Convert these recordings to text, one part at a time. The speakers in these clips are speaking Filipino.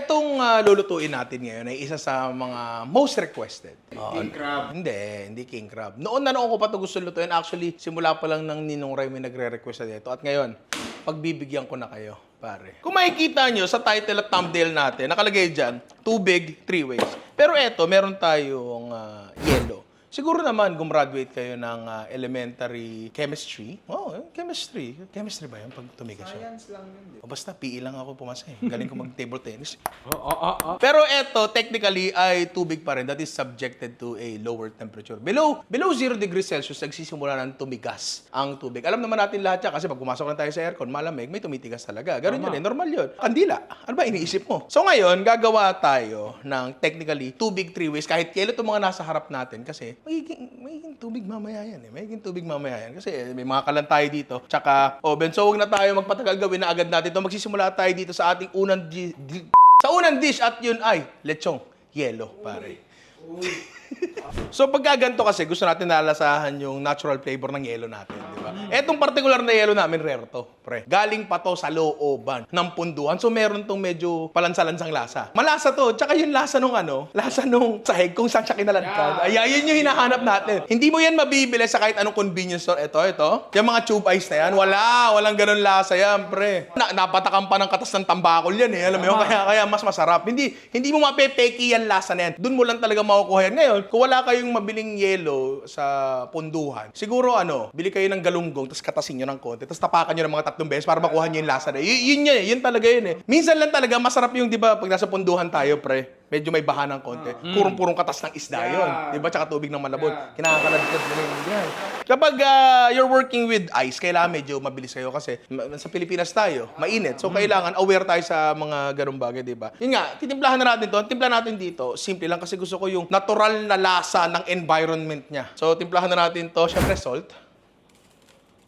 Etong ah, lulutuin natin ngayon ay isa sa mga most requested. Oo. King crab. Hindi, hindi king crab. Noon na noon ko pa ito gusto lutuin. Actually, simula pa lang ng Ninong Ray may nagre-request na dito. At ngayon, pagbibigyan ko na kayo, pare. Kung makikita nyo sa title at thumbnail natin, nakalagay dyan, tubig, three ways. Pero eto, meron tayong ah, yellow. Siguro naman, gumraduate kayo ng ah, elementary chemistry. Oh, eh, chemistry. Chemistry ba yun pag tumigas yun? Science lang yun. di O basta, PE lang ako pumasa eh. Galing ko mag-table tennis. ba? Oo, oo, oo. Pero eto, technically, ay tubig pa rin. That is subjected to a lower temperature. Below below 0 degrees Celsius, nagsisimula ng tumigas ang tubig. Alam naman natin lahat yan kasi pag pumasok na tayo sa aircon, malamig, may tumitigas talaga. Ganun yun eh, normal yun. Kandila, ano ba iniisip mo? So ngayon, gagawa tayo ng technically tubig three ways. Kahit kailan itong mga nasa harap natin kasi magiging, magiging tubig mamaya yan eh. Magiging tubig mamaya yan. Kasi eh, may mga kalan tayo dito. Tsaka oven. So huwag na tayo magpatagal gawin na agad natin ito. Magsisimula tayo dito sa ating unang di- di- sa unang dish at yun ay lechong yellow, pare. so pagka ganito kasi, gusto natin nalasahan yung natural flavor ng yelo natin, di ba? Etong particular na yelo namin, rare to, pre. Galing pa to sa looban ng punduhan. So meron tong medyo palansa-lansang lasa. Malasa to, tsaka yung lasa nung ano, lasa nung sahig kung saan siya kinaladkad. Ay, yun yung hinahanap natin. Hindi mo yan mabibili sa kahit anong convenience store. Ito, ito. Yung mga tube ice na yan, wala. Walang ganun lasa yan, pre. Na, napatakan pa ng katas ng tambakol yan eh. Alam mo yun? Kaya, kaya mas masarap. Hindi, hindi mo mapepeki yan lasa na yan. Doon mo lang talaga makukuha yan. Ngayon, kung wala kayong mabiling yelo sa punduhan, siguro ano, bili kayo ng galunggong, tapos katasin nyo ng konti, tapos tapakan nyo ng mga tatlong beses para makuha nyo yung lasa na. Y- yun yun eh. Yun talaga yun eh. Minsan lang talaga, masarap yung, di ba, pag nasa punduhan tayo, pre, medyo may baha ng konti. Purong-purong katas ng isda Yeah. yun. Di ba? Tsaka tubig ng malabon. Yeah. Kinakaladkad mo rin yan. Kapag ah, you're working with ice, kailangan medyo mabilis kayo kasi ma- sa Pilipinas tayo, mainit. So, kailangan aware tayo sa mga ganung bagay, di ba? Yun nga, titimplahan na natin to. Ang timpla natin dito, simple lang kasi gusto ko yung natural na lasa ng environment niya. So, timplahan na natin to. Siyempre, salt.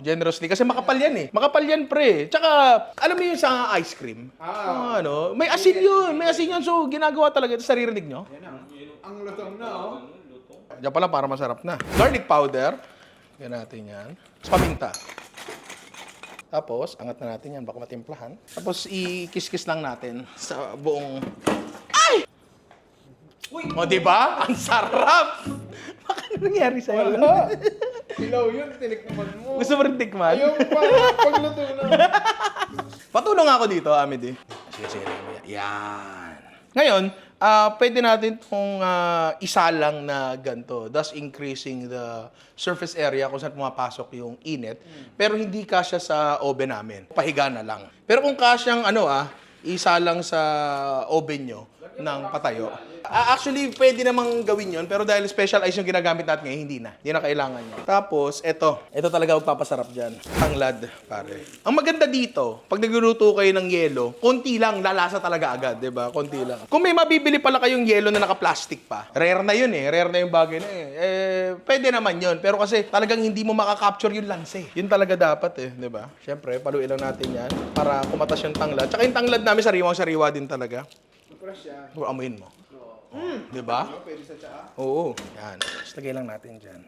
Generously. Kasi makapal yan eh. Makapal yan, pre. Tsaka, alam mo yun sa ice cream? Ah. ano, may asin yun. May asin yun. So, ginagawa talaga ito sa ririnig nyo. Yan ang, ang lutong na, oh. Diyan pala para masarap na. Garlic powder. Yan natin yan. Tapos paminta. Tapos, angat na natin yan. Baka matimplahan. Tapos, i-kiss-kiss lang natin sa buong... Ay! O, di ba? Ang sarap! Baka nangyari sa'yo? Wala. Hilaw yun, tinikman mo. Gusto mo rin tikman? Ayaw pa, pagluto na. Patulong ako dito, Amity. Sige, sige. Yan. Ngayon, ah pwede natin itong ah, isa lang na ganito, thus increasing the surface area kung saan pumapasok yung init. Pero hindi kasya sa oven namin. Pahiga na lang. Pero kung kasyang ano ah, isa lang sa oven nyo ng patayo. Ah, actually, pwede namang gawin yon pero dahil special ice yung ginagamit natin ngayon, hindi na. Hindi na kailangan yun. Tapos, eto. Ito talaga magpapasarap dyan. Tanglad, pare. Ang maganda dito, pag nagluluto kayo ng yelo, konti lang, lalasa talaga agad, di ba? Konti lang. Kung may mabibili pala kayong yelo na naka-plastic pa, rare na yun eh. Rare na yung bagay na eh. eh pwede naman yun. Pero kasi talagang hindi mo makakapture yung lance. Yun talaga dapat eh, di ba? Siyempre, paluin lang natin yan para kumatas yung tanglad. Tsaka yung tanglad namin sariwang-sariwa din talaga. Yan. Kung amuin mo. Di ba? Pwede sa tsaa? Oo. Yan. Tapos lagay lang natin dyan.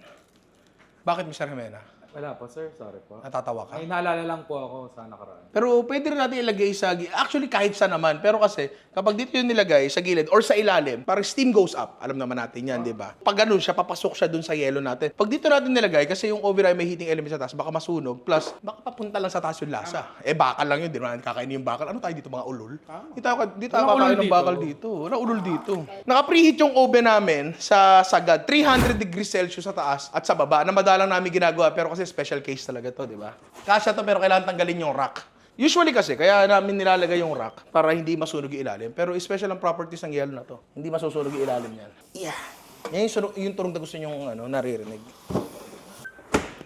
Bakit, Mr. Jimena? Wala po, sir. Sorry po. Natatawa ka? Ay, naalala lang po ako sa nakaraan. Pero pwede rin natin ilagay sa... gi- Actually, kahit sa naman. Pero kasi, kapag dito yung nilagay sa gilid or sa ilalim, parang steam goes up. Alam naman natin yan, di ba? Pag ganun siya, papasok siya dun sa yelo natin. Pag dito natin nilagay, kasi yung override may heating element sa taas, baka masunog. Plus, baka papunta lang sa taas yung lasa. Eh, bakal lang yun. Di naman kakainin yung bakal. Ano tayo dito, mga ulol? Di tayo, di tayo Walang kakain ng dito. bakal dito. Wala ulol dito. Naka-preheat yung oven namin sa sagad. 300 degrees Celsius sa taas at sa baba. Na madalang namin ginagawa pero kasi special case talaga to, di ba? Kasya to pero kailangan tanggalin yung rack. Usually kasi, kaya namin nilalagay yung rack para hindi masunog yung ilalim. Pero special ang properties ng yelo na to. Hindi masusunog yung ilalim yan. Yeah. Yan yung, sunog- yung turong na gusto nyo ano, naririnig.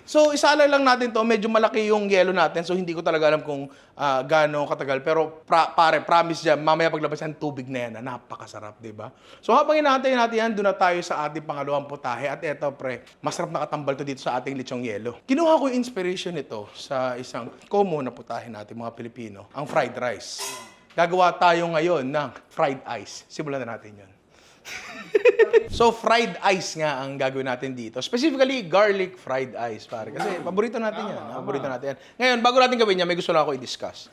So, isaalay lang natin to. Medyo malaki yung yelo natin. So, hindi ko talaga alam kung ah, gaano katagal. Pero, pra- pare, promise dyan, mamaya paglabas yan, tubig na yan. Na napakasarap, di ba? So, habang inaantay natin yan, doon na tayo sa ating pangalawang putahe. At eto, pre, masarap nakatambal to dito sa ating lechong yelo. Kinuha ko yung inspiration nito sa isang common na putahe natin, mga Pilipino, ang fried rice. Gagawa tayo ngayon ng fried ice. Simulan na natin yun. So, fried ice nga ang gagawin natin dito. Specifically, garlic fried ice, pare. Kasi paborito natin yan. ah. Paborito natin yan. Ngayon, bago natin gawin yan, may gusto lang ako i-discuss.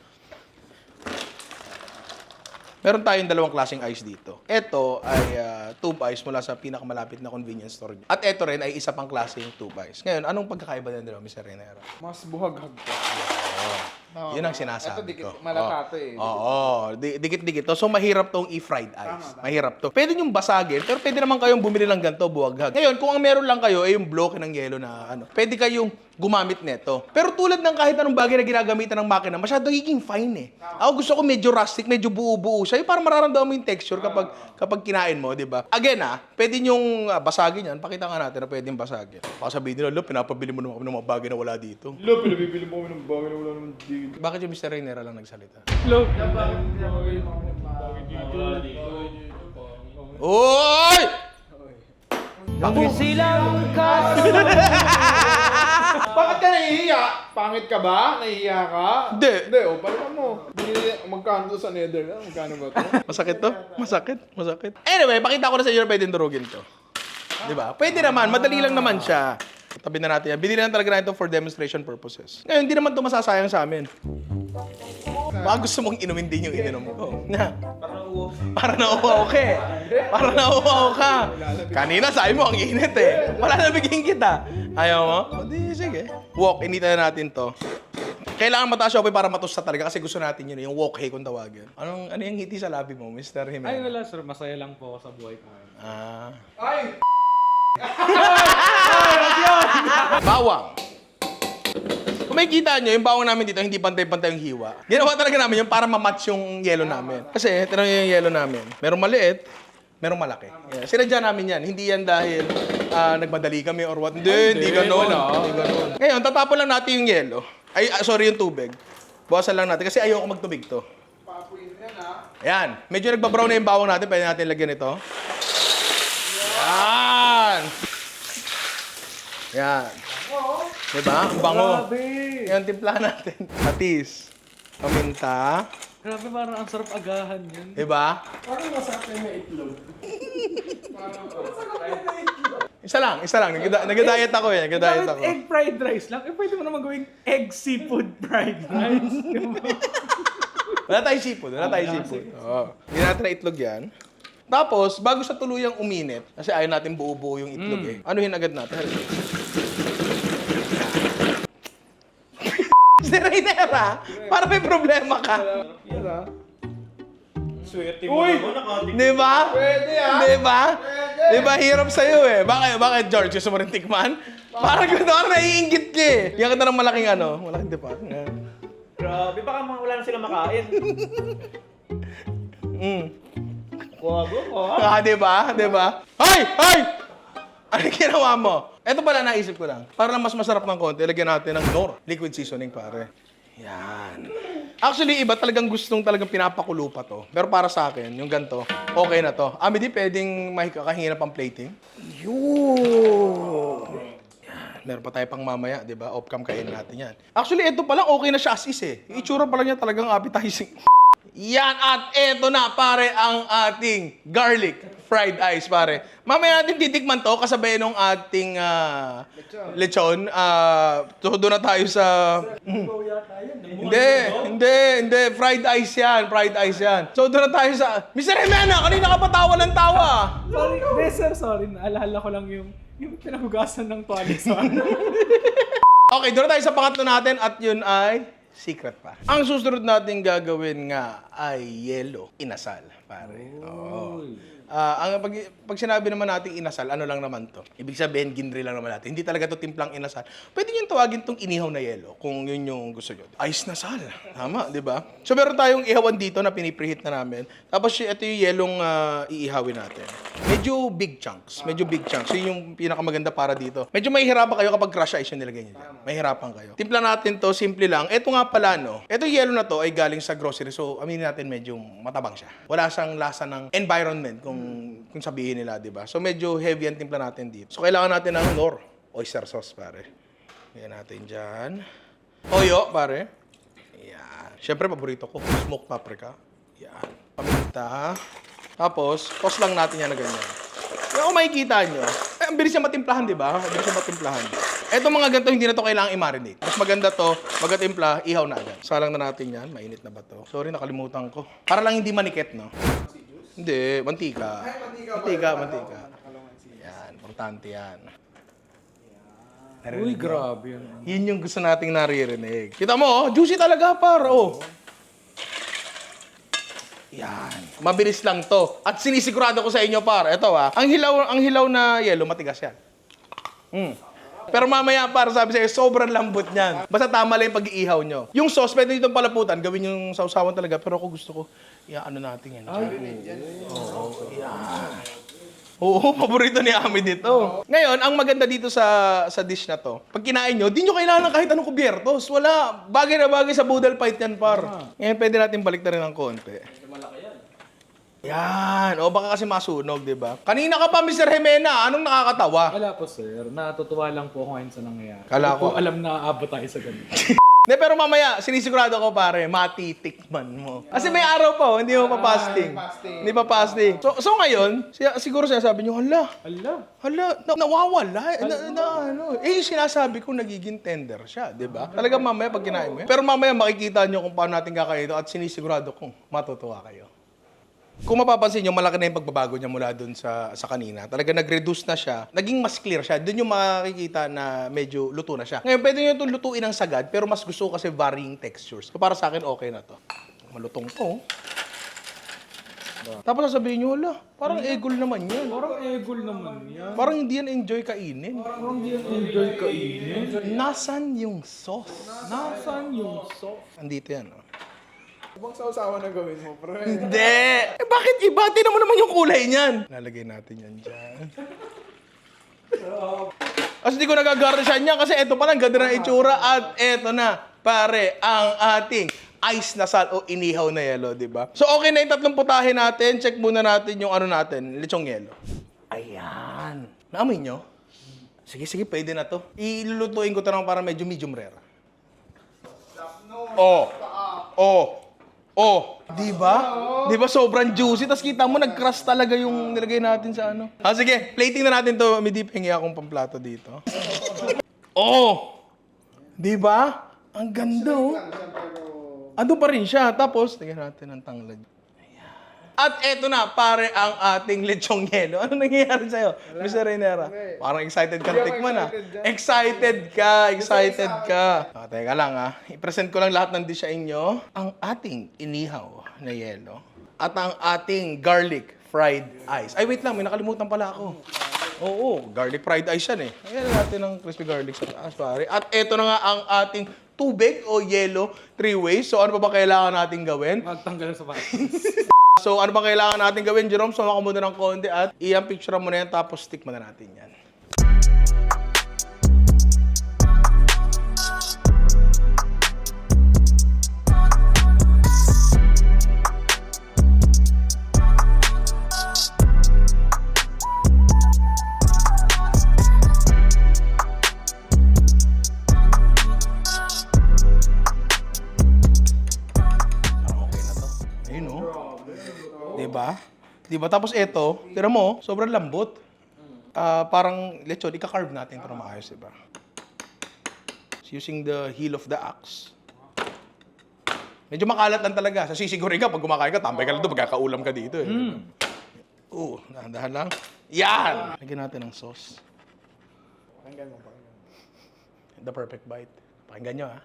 Meron tayong dalawang klaseng ice dito. Ito ay ah, tube ice mula sa pinakamalapit na convenience store. At ito rin ay isa pang klaseng tube ice. Ngayon, anong pagkakaiba dalawa, Mr. Renera? Mas buhaghag pa. Oh, Yun ang sinasabi Ito dikit, ko. malata eh. Oo, di- dikit-dikit to. So, mahirap tong i-fried ice. Mahirap to. Pwede nyung basagin, pero pwede naman kayong bumili ng ganito, buwaghag. Ngayon, kung ang meron lang kayo ay yung bloke ng yelo na ano, pwede kayong gumamit nito. Pero tulad ng kahit anong bagay na ginagamitan ng makina, masyado higing fine eh. Ako gusto ko medyo rustic, medyo buo-buo siya. Yung parang mararamdaman mo yung texture kapag kapag kinain mo, di ba? Again ah, pwede yung ah, basagin yan. Pakita nga natin na pwedeng basagin. Baka sabihin nila, lo, pinapabili mo naman kami ng mga bagay na wala dito. Lo, pinabibili mo kami ng bagay na wala naman dito. Bakit yung Mr. Rainera lang nagsalita? Look! Oy! Bakit ka nahihiya? Pangit ka ba? Nahihiya ka? Hindi. Hindi, o, balikan mo. Binili- Magkano to sa Netherlands? Magkano ba to? Masakit to? Masakit? Masakit? Anyway, pakita ko na sa inyo na pwedeng durugin to. Di ba? Pwede naman. Madali lang naman siya. Tabi na natin yan. Binili lang talaga natin for demonstration purposes. Ngayon, hindi naman to masasayang sa amin. Baka gusto mong inumin din yung ininom ko. Na. Para nauuhaw ka eh. Para nauuhaw ka. Kanina sabi mo, ang init eh. Wala na bigyan kita. Ayaw mo? O di, sige. Walk, initan na natin to. Kailangan mataas siya para matusta talaga kasi gusto natin yun, eh, yung walk hey kung tawagin. Anong, ano yung ngiti sa labi mo, Mr. Jimenez? Ay, wala sir. Masaya lang po ako sa buhay ko ngayon. Ah. Ay! Bawang. Kung may kita nyo, yung bawang namin dito, hindi pantay-pantay yung hiwa. Ginawa talaga namin yung para mamatch yung yelo namin. Kasi, tinanong yung yelo namin. Merong maliit, merong malaki. Yeah. Sinadya namin yan. Hindi yan dahil ah, nagmadali kami or what. Hindi, hindi ganun. wala. Hindi ganun. Ngayon, tatapon lang natin yung yelo. Ay, ah, sorry, yung tubig. Bawasan lang natin kasi ayoko magtubig to. Papuin yan ha. Ayan. Medyo nagbabrown na yung bawang natin. Pwede natin lagyan ito. Yan. Yan. Diba? Ang bango. Grabe! Yan, timpla natin. Patis. Paminta. Grabe, parang ang sarap agahan yun. Diba? Parang masarap na yung itlog. Isa lang, isa lang. Nag- Nag-diet ako eh. Nag-diet ako. Egg fried rice lang? Eh, pwede mo naman gawing egg seafood fried rice. Wala tayong seafood. Wala tayong seafood. Oo. Hindi natin na itlog yan. Tapos, bago sa tuluyang uminit, kasi ayaw natin buo-buo yung itlog eh. Anuhin agad natin. si Rainera, para may problema ka. Ha. Swerte mo Uy! naman, nakatik. Di ba? Pwede ah! Di ba? Di ba hirap sa'yo eh? Bakit, bakit George? Gusto mo rin tikman? Parang gano'n, parang naiingit ka eh. Yan kita ng malaking ano, malaking. Yan. Grabe, baka mga wala na sila makain. Mm. Wago ko, ha? Ah, di ba? Di ba? Ay! Ay! Ano ginawa mo? Ito pala naisip ko lang. Para lang mas masarap ng konti, lagyan natin ng Nor. Liquid seasoning, pare. Yan. Actually, iba talagang gustong talagang pinapakulo pa to. Pero para sa akin, yung ganito, okay na to. Ah, di pwedeng mahikahingi pang plating? Yun. Meron pa tayo pang mamaya, di ba? Off-cam kainin natin yan. Actually, ito pa lang okay na siya as is eh. Yung itsura pa lang niya talagang appetizing. Yan at eto na pare ang ating garlic fried ice pare. Mamaya natin titikman to kasabay nung ating ah, lechon. Ah, so doon na tayo sa Hindi, hindi, hindi. Fried ice yan. Fried ice yan. So doon na tayo sa... Mr. Jimena, kanina ka pa tawa ng tawa. sorry, hindi sir, sorry. Naalala ko lang yung yung pinahugasan ng tuwalya sa. Okay, doon na tayo sa pangatlo natin at yun ay secret pa. Ang susunod natin gagawin nga ay yellow inasal, pare. Oo. Ah, ang pag, pag sinabi naman natin inasal, ano lang naman to? Ibig sabihin, ginri lang naman natin. Hindi talaga to timplang inasal. Pwede nyo tawagin tong inihaw na yelo kung yun yung gusto nyo. Ice na sal. Tama, di ba? So meron tayong ihawan dito na pinipreheat na namin. Tapos y- ito yung yelong ah, iihawin natin. Medyo big chunks. Medyo big chunks. Yun yung pinakamaganda para dito. Medyo mahihirapan kayo kapag crush ice yung nilagay nyo dyan. Mahihirapan kayo. Timpla natin to, simple lang. Ito nga pala, no? Ito yelo na to ay galing sa grocery. So, aminin natin medyo matabang siya. Wala siyang lasa ng environment kung kung sabihin nila, di ba? So, medyo heavy ang timpla natin dito. So, kailangan natin ng nor. Oyster sauce, pare. Yan natin dyan. Toyo, pare. Yan. Siyempre, paborito ko. Smoked paprika. Yan. Paminta. Tapos, toss lang natin yan na ganyan. Kung makikita nyo, eh, ang bilis niya matimplahan, di ba? Ang bilis niya matimplahan. Eto mga ganito, hindi na to kailangang i-marinate. Mas maganda to, magatimpla, ihaw na agad. Salang na natin yan. Mainit na ba to? Sorry, nakalimutan ko. Para lang hindi manikit, no? Hindi, mantika. Mantika, mantika. Yan, importante yan. Uy, grabe yun. Yun yung gusto nating naririnig. Kita mo, oh, juicy talaga, par. Oh. Yan. Mabilis lang to. At sinisigurado ko sa inyo, par. Ito ah. Ang hilaw, ang hilaw na yellow, matigas yan. Mm. Pero mamaya, par, sabi sa'yo, sobrang lambot niyan. Basta tama lang yung pag-iihaw nyo. Yung sauce, pwede nyo palaputan. Gawin yung sausawan talaga. Pero ako gusto ko, iya, ano natin yan. Oo, yan. Oo, paborito ni Ami dito. Ngayon, ang maganda dito sa sa dish na to, pag kinain nyo, di nyo kailangan ng kahit anong kubyertos. Wala. Bagay na bagay sa boodle fight yan, par. Ngayon, pwede natin balik na rin ng konti. Yan. O baka kasi masunog, di ba? Kanina ka pa, Mr. Jimena. Anong nakakatawa? Wala po, sir. Natutuwa lang po ako ngayon sa nangyayari. Kala Hindi ko- po alam na aabot tayo sa ganito. Hindi, pero mamaya, sinisigurado ko pare, matitikman mo. Kasi may araw pa, oh, hindi mo pa fasting. fasting. Hindi pa fasting. So, so ngayon, siya, siguro siya sabi niyo, hala, Ala. Hala, na, nawawala. Na, na, ano. Eh, yung sinasabi ko, nagiging tender siya, di ba? Talaga mamaya pag kinain mo yan. Pero mamaya makikita nyo kung paano natin kakain ito at sinisigurado kong matutuwa kayo. Kung mapapansin nyo, malaki na yung pagbabago niya mula dun sa, sa kanina. Talaga nag-reduce na siya. Naging mas clear siya. Doon yung makikita na medyo luto na siya. Ngayon, pwede nyo itong lutuin ng sagad, pero mas gusto ko kasi varying textures. So, para sa akin, okay na to. Malutong to. Tapos sasabihin nyo, hala, parang egol naman yan. Parang egol naman yan. Parang hindi yan enjoy kainin. Parang hindi yan enjoy kainin. Nasaan yung sauce? Nasaan yung sauce? Andito yan. Oh. Ibang sausawan na gawin mo, pre. Hindi! Eh, bakit iba? Tingnan mo naman yung kulay niyan. Lalagay natin yan dyan. Kasi di ko nagagarnisyan niya kasi eto pa lang, ganda ng itsura at eto na, pare, ang ating ice na sal o inihaw na yelo, di ba? So okay na yung tatlong putahe natin. Check muna natin yung ano natin, lechong yelo. Ayan. Naamoy nyo? Sige, sige, pwede na to. Ilulutuin ko to ng para medyo medium rare. Oh. Oh. Oh. Di ba? Di ba sobrang juicy? Tapos kita mo, nag-crush talaga yung nilagay natin sa ano. Ah, sige. Plating na natin to. May deep hingi akong pamplato dito. oh! Di ba? Ang ganda, oh. Ando pa rin siya. Tapos, tingnan natin ang tanglad. At eto na, pare, ang ating lechong yelo. Ano nangyayari sa'yo, Mr. Reynera? Parang excited ka Hindi ako tikman, ah. excited dyan. Excited ka, excited ka. Ah, teka lang, ah. I-present ko lang lahat ng dish sa inyo. Ang ating inihaw na yelo. At ang ating garlic fried ice. Ay, wait lang, may nakalimutan pala ako. Oo, garlic fried ice yan eh. Ayan natin ng crispy garlic sa taas, pare. At eto na nga ang ating tubig o yelo, three ways. So, ano pa ba kailangan natin gawin? Magtanggal sa sapatos. So, ano ba kailangan natin gawin, Jerome? Suma ka muna ng konti at iyang picture mo na yan, tapos stick mo na natin yan. Diba? Tapos ito, tira mo, sobrang lambot. Ah, parang lechon, ika-carve natin para maayos, diba? So, using the heel of the axe. Medyo makalat lang talaga. Sa sisigurin ka, pag kumakain ka, tambay ka lang doon, magkakaulam ka dito eh. Oo, dahan-dahan lang. Yan! Lagyan natin ng sauce. Pakinggan mo, pakinggan mo. The perfect bite. Pakinggan nyo, ha?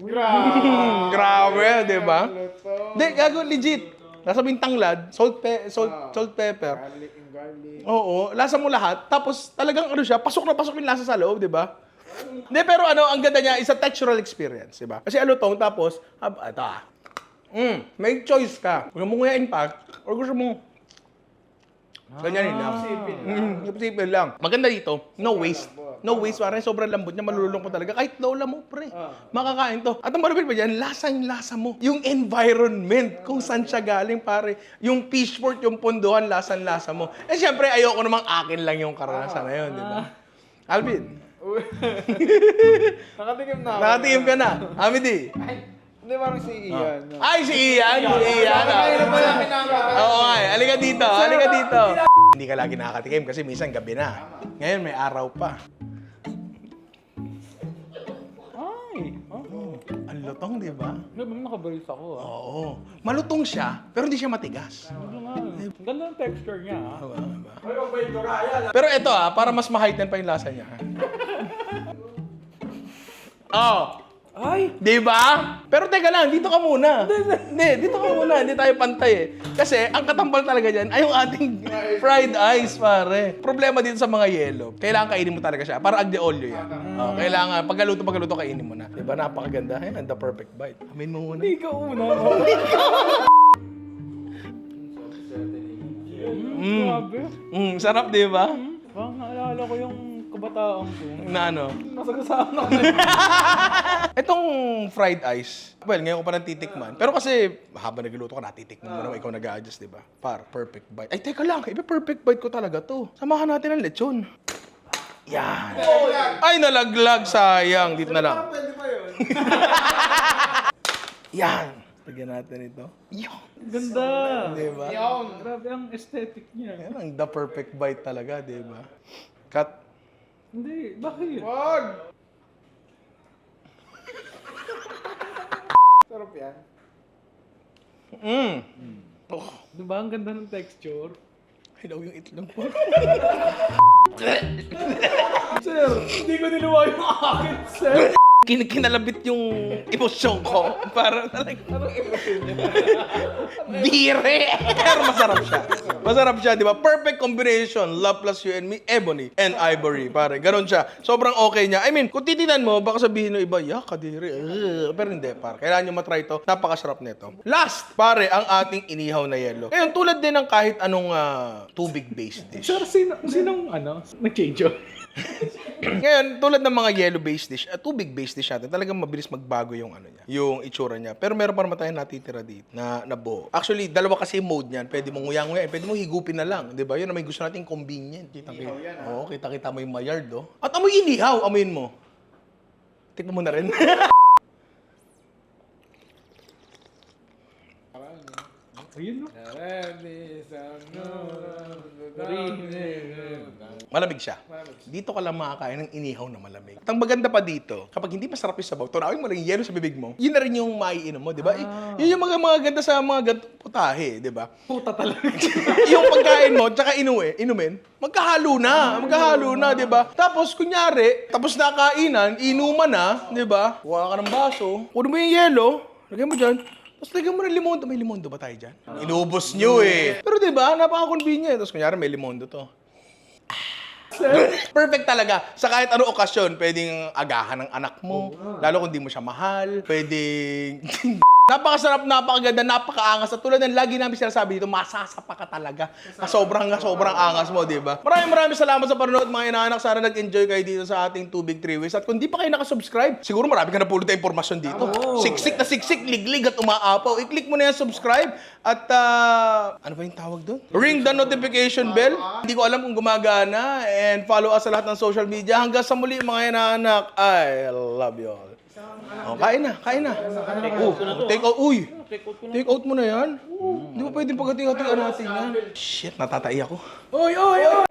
Grabe! Grabe, di ba? Hindi, gago, legit. Nasa tanglad, salt, pe- salt, salt, pepper. Garlic and garlic. Oo, lasa mo lahat. Tapos talagang ano siya, pasok na pasok yung lasa sa loob, di ba? Hindi, pero ano, ang ganda niya, is a textural experience, di ba? Kasi alutong, tapos, hab, ito ah. Mm, may choice ka. Kung mo nguyain pa, or gusto mo, ganyan lang. Mm, simple lang. Maganda dito, no waste. No waste, parang sobrang lambot niya, malululong ko talaga. Kahit lola mo, pre, makakain to. At ang malupit pa dyan, lasa yung lasa mo. Yung environment, kung saan siya galing, pare. Yung fishport, yung pondohan, lasang lasa mo. Eh, syempre, ayoko namang akin lang yung karanasan na yun, di ba? Alvin, Nakatikim na ako. nakatingin ka na. Amity. Ay, hindi, parang si ah. Ian. no? Ay, si Ian! Si Ian! ah. Ayun na Oo nga eh. Dito, halika dito. Hindi ka lagi nakakatikim kasi minsan gabi na. Ngayon may araw pa. Ay, oh. Ang lutong, di ba? Ano ba nakabalis ako ah? Oo. Malutong siya, pero hindi siya matigas. Ano? Eh. Ang ganda ng texture niya ah. Diba, diba? Pero ito ah, para mas ma-heighten pa yung lasa niya. Ah. Oh, ay! di ba? Pero teka lang, dito ka muna. Hindi, dito ka muna. Hindi tayo pantay eh. Kasi ang katambal talaga dyan ay yung ating fried ice, pare. Problema dito sa mga yelo. Kailangan kainin mo talaga siya. Para agde olio yan. Oh, kailangan, pagkaluto, pagkaluto, kainin mo na. Di ba? Napakaganda. Ayan, the perfect bite. Amin mo muna. Hindi ka una. Mm. Grabe. Mm, sarap, di ba? Parang naalala ko yung kabataan ko. Na ano? Nasagasaan ako. Itong fried ice, well, ngayon ko pa nang titikman. Pero kasi, habang nagluluto ka, natitikman mo naman, ikaw nag-a-adjust, di ba? Par, perfect bite. Ay, teka lang, iba perfect bite ko talaga to. Samahan natin ang lechon. Yan. Ay, nalaglag, sayang. Dito na lang. Pwede pa yun. Yan. Lagyan natin ito. Yan. Ganda. Di ba? Grabe ang aesthetic niya. Yan ang the perfect bite talaga, di ba? Cut. Hindi, bakit? Wag! Sarap yan. Mm. Oh, Di ba ang ganda ng texture? hilaw yung itlog mo. Sir, hindi ko niluwa yung akin, sir. Kin kinalabit yung emosyon ko. Para talaga. Anong niya? Dire! Pero masarap siya. Masarap siya, di ba? Perfect combination. Love plus you and me, ebony and ivory. Pare, ganun siya. Sobrang okay niya. I mean, kung titinan mo, baka sabihin ng iba, yak, kadiri. Ugh. Pero hindi, pare. Kailangan nyo matry to. Napakasarap nito. Last, pare, ang ating inihaw na yelo. Ngayon, tulad din ng kahit anong ah, tubig-based dish. Sir, sino, sinong ano, nag-change yun? Ngayon, tulad ng mga yellow-based dish, at tubig-based dish natin, talagang mabilis magbago yung ano niya, yung itsura niya. Pero meron pa naman tayong natitira dito na, na buo. Actually, dalawa kasi yung mode niyan. Pwede mong nguyang-nguya, pwede mong higupin na lang. Di ba? Yun ang may gusto nating convenient. Kita kita. Oo, kita-kita mo yung mayard, oh. At amoy inihaw, amoyin mo. Tikman mo na rin. Ayun, no? Malamig siya. Dito ka lang makakain ng inihaw na malamig. At ang maganda pa dito, kapag hindi masarap yung sabaw, tunawin mo lang yung yelo sa bibig mo, yun na rin yung maiinom mo, di ba? Y- Yun yung mga, mga ganda sa mga ganito putahe, di ba? Puta talaga. yung pagkain mo, tsaka inuwi, inumin, magkahalo na. Magkahalo na, di ba? Tapos, kunyari, tapos na kainan, inuman na, di ba? Kuha ka ng baso, kunin mo yung yelo, lagyan mo dyan, tapos lagyan mo ng limondo. May limondo ba tayo dyan? Inubos nyo eh. Pero di ba, napaka-convenient. Tapos kunyari, may limondo to. Perfect talaga. Sa kahit anong okasyon, pwedeng agahan ng anak mo. Lalo kung di mo siya mahal. Pwedeng... Napakasarap, napakaganda, napakaangas. At tulad ng lagi namin sinasabi dito, masasapa ka talaga. Sa sobrang, sobrang angas mo, di ba? Maraming maraming salamat sa panonood mga inaanak. Sana nag-enjoy kayo dito sa ating Tubig Three Ways. At kung di pa kayo nakasubscribe, siguro marami ka na pulot na impormasyon dito. Siksik na siksik, liglig at umaapaw. I-click mo na yung subscribe. At, ah, ano ba yung tawag doon? Ring the notification bell. Hindi ko alam kung gumagana. And follow us sa lahat ng social media. Hanggang sa muli mga inaanak. I love you all. Oh, kain na, kain na. Oh, take out. Uy, take out mo na yan. Di ba pwedeng pagkati-hatian natin yan? Shit, natatai ako. Oy, oy, oy!